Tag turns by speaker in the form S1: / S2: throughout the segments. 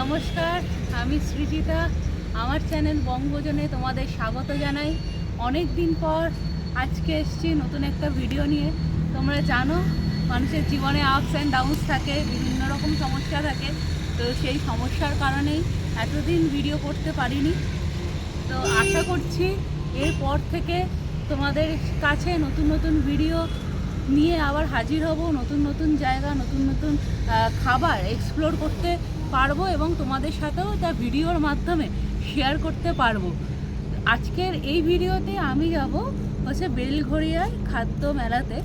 S1: নমস্কার, আমি সৃজিতা। আমার চ্যানেল বঙ্গজনে তোমাদের স্বাগত জানাই। অনেক দিন পর আজকে এসেছি নতুন একটা ভিডিও নিয়ে। তোমরা জানো, মানুষের জীবনে আপস অ্যান্ড ডাউনস থাকে, বিভিন্ন রকম সমস্যা থাকে। তো সেই সমস্যার কারণেই এতদিন ভিডিও করতে পারিনি। তো আশা করছি এরপর থেকে তোমাদের কাছে নতুন নতুন ভিডিও নিয়ে আবার হাজির হব, নতুন নতুন জায়গা, নতুন নতুন খাবার এক্সপ্লোর করতে পারব এবং তোমাদের সাথেও তা ভিডিওর মাধ্যমে শেয়ার করতে পারব। আজকের এই ভিডিওতে আমি যাব হচ্ছে বেলঘড়িয়ায় খাদ্য মেলাতে।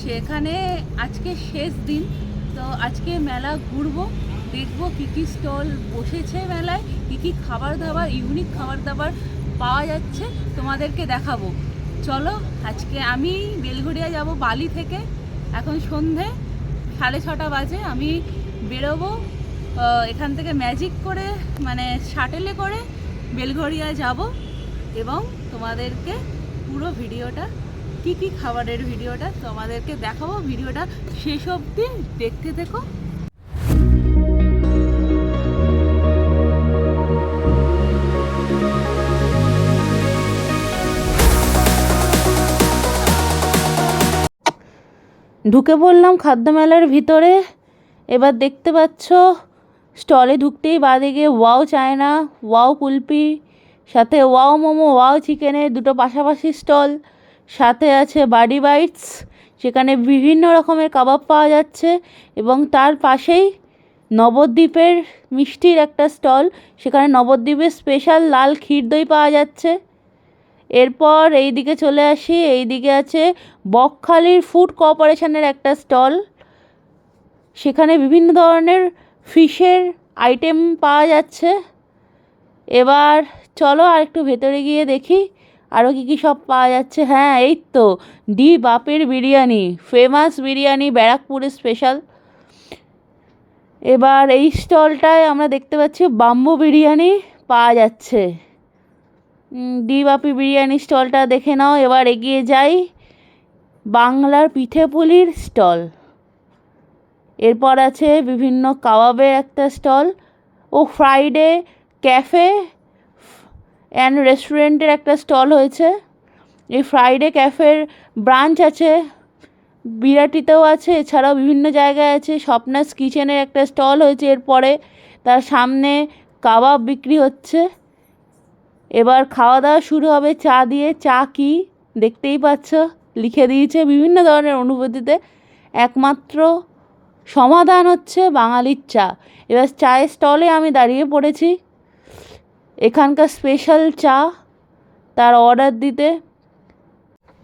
S1: সেখানে আজকে শেষ দিন, তো আজকে মেলা ঘুরবো, দেখব কী কী স্টল বসেছে মেলায়, কী কী খাবার দাবার ইউনিক খাবার দাবার পাওয়া যাচ্ছে, তোমাদেরকে দেখাবো। চলো, আজকে আমি বেলঘড়িয়া যাব বালি থেকে। এখন সন্ধে সাড়ে ছটা বাজে, আমি বেরোবো এখান থেকে ম্যাজিক করে মানে শাটেলে করে বেলঘড়িয়া যাব এবং তোমাদেরকে পুরো ভিডিওটা, কি কি খাবারের ভিডিওটা তোমাদেরকে দেখাবো। ভিডিওটা শেষ অবধি দেখতে থেকো। ঢুকে পড়লাম খাদ্য মেলার ভিতরে। এবার দেখতে পাচ্ছ স্টলে ঢুকতেই বাদিকে ওয়াও চায়না, ওয়াও কুলপি, সাথে ওয়াও মোমো, ওয়াও চিকেনের দুটো পাশাপাশি স্টল, সাথে আছে বাডি বাইটস, সেখানে বিভিন্ন রকমের কাবাব পাওয়া যাচ্ছে এবং তার পাশেই নবদ্বীপের মিষ্টির একটা স্টল, সেখানে নবদ্বীপের স্পেশাল লাল ক্ষীর দই পাওয়া যাচ্ছে। এরপর এই দিকে চলে আসি এই দিকে আছে বকখালির ফুড কোঅপারেশনের একটা স্টল, সেখানে বিভিন্ন ধরনের ফিশের আইটেম পাওয়া যাচ্ছে। এবার চলো আর একটু ভেতরে গিয়ে দেখি আরও কী কী সব পাওয়া যাচ্ছে। হ্যাঁ এই তো, ডি বাপের বিরিয়ানি, ফেমাস বিরিয়ানি, ব্যারাকপুরের স্পেশাল। এবার এই স্টলটায় আমরা দেখতে পাচ্ছি বাম্বু বিরিয়ানি পাওয়া যাচ্ছে। ডি বাপি বিরিয়ানি স্টলটা দেখে নাও। এবার এগিয়ে যাই বাংলার পিঠে পুলির স্টল। এরপর আছে বিভিন্ন কাবাবের একটা স্টল, ও ফ্রাইডে ক্যাফে অ্যান্ড রেস্টুরেন্টের একটা স্টল হয়েছে। এই ফ্রাইডে ক্যাফের ব্রাঞ্চ আছে, বিরাটিতেও আছে, এছাড়াও বিভিন্ন জায়গায় আছে। স্বপ্নাস কিচেনের একটা স্টল হয়েছে, এরপরে তার সামনে কাবাব বিক্রি হচ্ছে। এবার খাওয়া দাওয়া শুরু হবে, চা দিয়ে, চা কি, দেখতেই পাচ্ছ, লিখে দিয়েছে বিভিন্ন ধরনের অনুভূতিতে। একমাত্র সমাধান হচ্ছে বাঙালির চা। এবার চায়ের স্টলে আমি দাঁড়িয়ে পড়েছি। এখানকার স্পেশাল চা তার অর্ডার দিতে।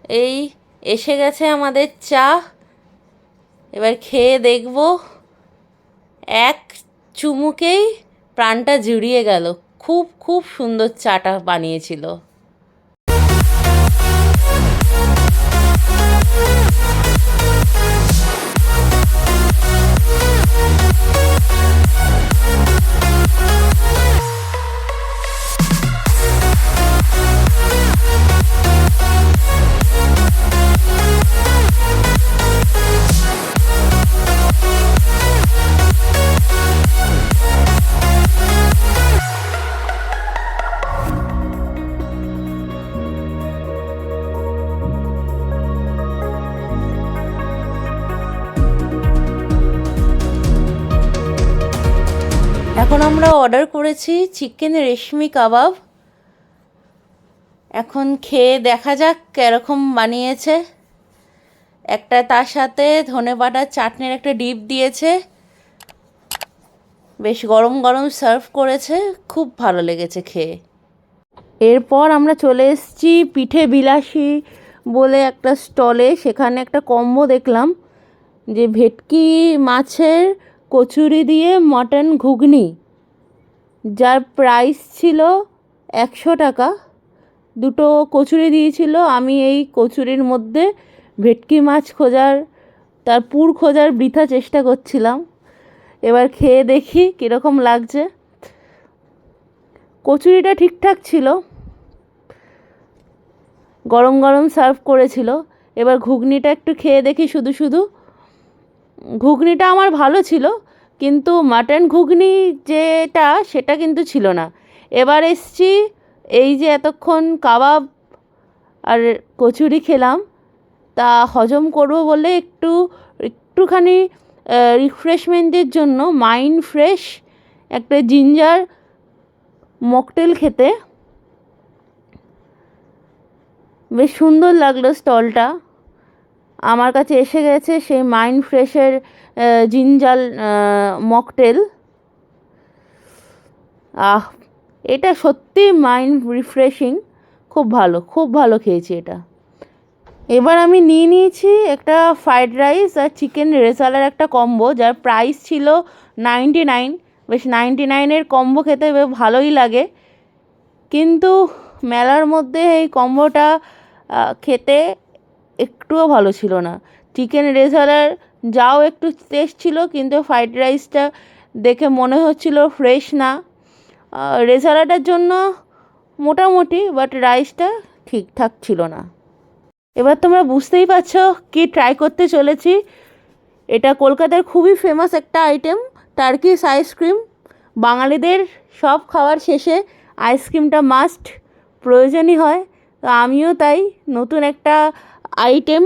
S1: এই এসে গেছে আমাদের চা। এবার খেয়ে দেখব। এক চুমুকেই প্রাণটা জুড়িয়ে গেল। খুব খুব সুন্দর চাটা বানিয়েছিল। এখন আমরা অর্ডার করেছি চিকেন রেশমি কাবাব। এখন খেয়ে দেখা যাক কীরকম বানিয়েছে। একটা তার সাথে ধনে বাটার চাটনির একটা ডিপ দিয়েছে। বেশ গরম গরম সার্ভ করেছে, খুব ভালো লেগেছে খেয়ে। এরপর আমরা চলে এসেছি পিঠে বিলাসী বলে একটা স্টলে সেখানে একটা কম্বো দেখলাম। যে ভেটকি, মাছের কচুরি দিয়ে মটন ঘুগনি। যার প্রাইস ছিল একশো টাকা। দুটো কচুরি দিয়েছিল, আমি এই কচুরির মধ্যে ভেটকি মাছ খোঁজার, তার পুর খোঁজার বৃথা চেষ্টা করছিলাম। এবার খেয়ে দেখি কীরকম লাগছে। কচুরিটা ঠিকঠাক ছিল। গরম গরম সার্ভ করেছিল। এবার ঘুগনিটা একটু খেয়ে দেখি শুধু শুধু। ঘুগনিটা আমার ভালো ছিল।
S2: কিন্তু মাটন ঘুগনি যেটা, সেটা কিন্তু ছিল না। এবার এসছি, এই যে এতক্ষণ কাবাব আর কচুরি খেলাম, তা হজম করব বলে একটু, একটুখানি রিফ্রেশমেন্টের জন্য মাইন্ড ফ্রেশ একটা জিঞ্জার মকটেল খেতে। বেশ সুন্দর লাগল স্টলটা আমার কাছে এসে গেছে সেই মাইন্ড ফ্রেশের জিঞ্জাল মকটেল। আহ, এটা সত্যি মাইন্ড রিফ্রেশিং। খুব ভালো খুব ভালো খেয়েছি এটা। এবার আমি নিয়ে নিয়েছি একটা ফ্রাইড রাইস আর চিকেন রেসালার একটা কম্বো, যার প্রাইস ছিল নাইনটি নাইন। বেশ নাইনটি নাইনের কম্বো খেতে ভালোই লাগে। কিন্তু মেলার মধ্যে এই কম্বোটা খেতে একটুও ভালো ছিল না। চিকেন রেজালার যাও একটু টেস্ট ছিল, কিন্তু ফ্রাইড রাইসটা দেখে মনে হচ্ছিল ফ্রেশ না। রেজালাটার জন্য মোটামুটি বাট রাইসটা ঠিকঠাক ছিল না। এবার তোমরা বুঝতেই পারছ কি ট্রাই করতে চলেছি। এটা কলকাতার খুবই ফেমাস একটা আইটেম টার্কিস আইসক্রিম বাঙালিদের সব খাওয়ার শেষে আইসক্রিমটা মাস্ট প্রয়োজনই হয়। তো আমিও তাই, নতুন একটা আইটেম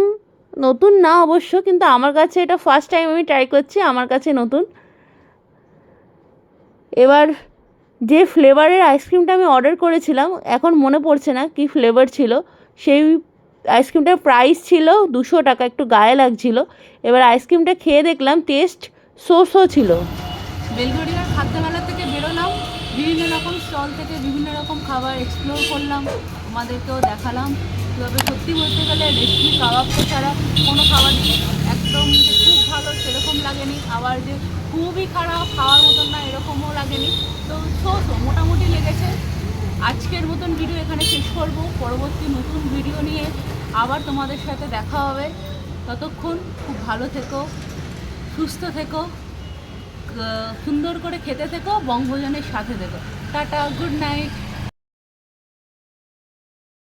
S2: নতুন না অবশ্য, কিন্তু আমার কাছে এটা ফার্স্ট টাইম আমি ট্রাই করছি, আমার কাছে নতুন। এবার যে ফ্লেভারের আইসক্রিমটা আমি অর্ডার করেছিলাম, এখন মনে পড়ছে না কি ফ্লেভার ছিল। সেই আইসক্রিমটার প্রাইস ছিল দুশো টাকা, একটু গায়ে লাগছিল। এবার আইসক্রিমটা খেয়ে দেখলাম টেস্ট সো সো ছিল।
S1: বেলগড়িয়ার খাদ্যমেলা থেকে বেরোলাম, বিভিন্ন রকম স্টল থেকে বিভিন্ন রকম খাবার এক্সপ্লোর করলাম আমাদেরকেও দেখালাম। কীভাবে সত্যি বলতে গেলে রেশমি কাবাবটা ছাড়া কোনো খাবার নেই। একদম খুব ভালো সেরকম লাগেনি। আবার যে খুবই খারাপ খাওয়ার মতন না এরকমও লাগেনি। তো সো মোটামুটি লেগেছে। আজকের মতন ভিডিও এখানে শেষ করব। পরবর্তী নতুন ভিডিও নিয়ে আবার তোমাদের সাথে দেখা হবে। ততক্ষণ খুব ভালো থেকো, সুস্থ থেকো সুন্দর করে খেতে থেকো, বনভোজনের সাথে থেকো। Tata good night